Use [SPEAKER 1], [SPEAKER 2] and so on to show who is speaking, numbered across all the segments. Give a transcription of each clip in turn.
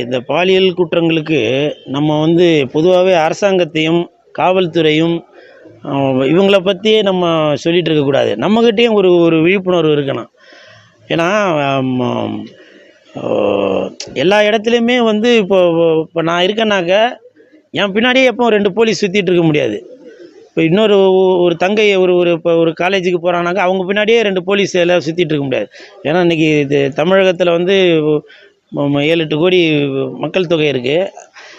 [SPEAKER 1] இந்த பாலியல் குற்றங்களுக்கு நம்ம வந்து பொதுவாகவே அரசாங்கத்தையும் காவல்துறையும் இவங்கள பற்றியே நம்ம சொல்லிட்டு இருக்கக்கூடாது நம்மக்கிட்டேயும் ஒரு ஒரு விழிப்புணர்வு இருக்கணும். ஏன்னா எல்லா இடத்துலையுமே வந்து இப்போ இப்போ நான் இருக்கேனாக்க என் பின்னாடியே எப்போ ரெண்டு போலீஸ் சுற்றிட்டு இருக்க முடியாது. இப்போ இன்னொரு ஒரு தங்கை ஒரு ஒரு இப்போ ஒரு காலேஜுக்கு போகிறானாக்கா அவங்க பின்னாடியே ரெண்டு போலீஸ் எல்லாம் சுற்றிட்டு இருக்க முடியாது. ஏன்னா இன்றைக்கி இது தமிழகத்தில் வந்து ஏழு எட்டு கோடி மக்கள் தொகை இருக்குது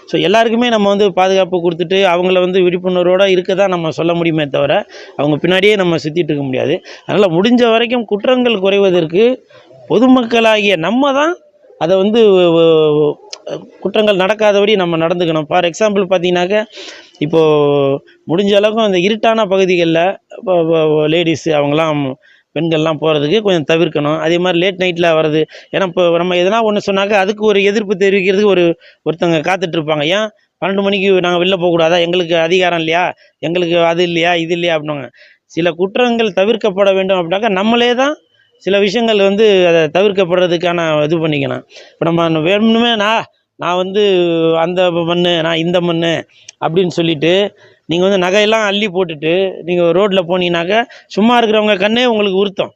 [SPEAKER 1] ஸோ எல்லாருக்குமே நம்ம வந்து பாதுகாப்பு கொடுத்துட்டு அவங்கள வந்து விழிப்புணர்வோடு இருக்க தான் நம்ம சொல்ல முடியுமே தவிர அவங்க பின்னாடியே நம்ம சுற்றிட்டு இருக்க முடியாது. அதனால் முடிஞ்ச வரைக்கும் குற்றங்கள் குறைவதற்கு பொதுமக்களாகிய நம்ம தான் அதை வந்து குற்றங்கள் நடக்காதபடி நம்ம நடந்துக்கணும். ஃபார் எக்ஸாம்பிள் பார்த்தீங்கன்னாக்க இப்போது முடிஞ்ச அளவுக்கு அந்த இருட்டான பகுதிகளில் லேடிஸ் லேடிஸு அவங்களாம் பெண்கள்லாம் போகிறதுக்கு கொஞ்சம் தவிர்க்கணும். அதே மாதிரி லேட் நைட்டில் வர்றது. ஏன்னா இப்போ நம்ம எதனா ஒன்று சொன்னாக்க அதுக்கு ஒரு எதிர்ப்பு தெரிவிக்கிறதுக்கு ஒரு ஒருத்தவங்க காத்துட்ருப்பாங்க ஏன்? பன்னெண்டு மணிக்கு நாங்கள் வெளில போகக்கூடாதா? எங்களுக்கு அதிகாரம் இல்லையா? எங்களுக்கு அது இல்லையா? இது இல்லையா? அப்படின்னாங்க சில குற்றங்கள் தவிர்க்கப்பட வேண்டும் அப்படின்னாக்கா நம்மளே தான் சில விஷயங்கள் வந்து அதை தவிர்க்கப்படுறதுக்கான இது பண்ணிக்கணும். இப்போ நம்ம வேணுமே நான் நான் வந்து அந்த மண் நான் இந்த மண் அப்படின்னு சொல்லிட்டு நீங்கள் வந்து நகையெல்லாம் அள்ளி போட்டுட்டு நீங்கள் ரோட்டில் போனீங்கன்னாக்கா சும்மா இருக்கிறவங்க கண்ணே உங்களுக்கு உறுத்தம்.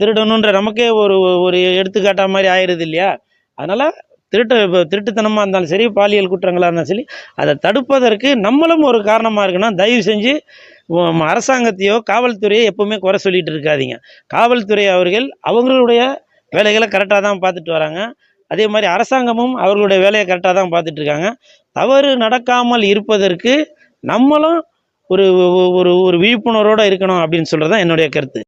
[SPEAKER 1] திருடணுன்ற நமக்கே ஒரு ஒரு எடுத்துக்காட்டா மாதிரி ஆயிடுது இல்லையா? அதனால் திருட்டு இப்போ திருட்டுத்தனமாக இருந்தாலும் சரி பாலியல் குற்றங்களாக இருந்தாலும் சரி அதை தடுப்பதற்கு நம்மளும் ஒரு காரணமாக இருக்குன்னா தயவு செஞ்சு அரசாங்கத்தையோ காவல்துறையோ எப்பவுமே குறை சொல்லிட்டு இருக்காதீங்க. காவல்துறை அவர்கள் அவங்களுடைய வேலைகளை கரெக்டாக தான் பார்த்துட்டு வராங்க. அதே மாதிரி அரசாங்கமும் அவர்களுடைய வேலையை கரெக்டாக தான் பார்த்துட்டு இருக்காங்க. தவறு நடக்காமல் இருப்பதற்கு நம்மளும் ஒரு ஒரு ஒரு விழிப்புணர்வோடு இருக்கணும் அப்படின்னு சொல்கிறது தான் என்னுடைய கருத்து.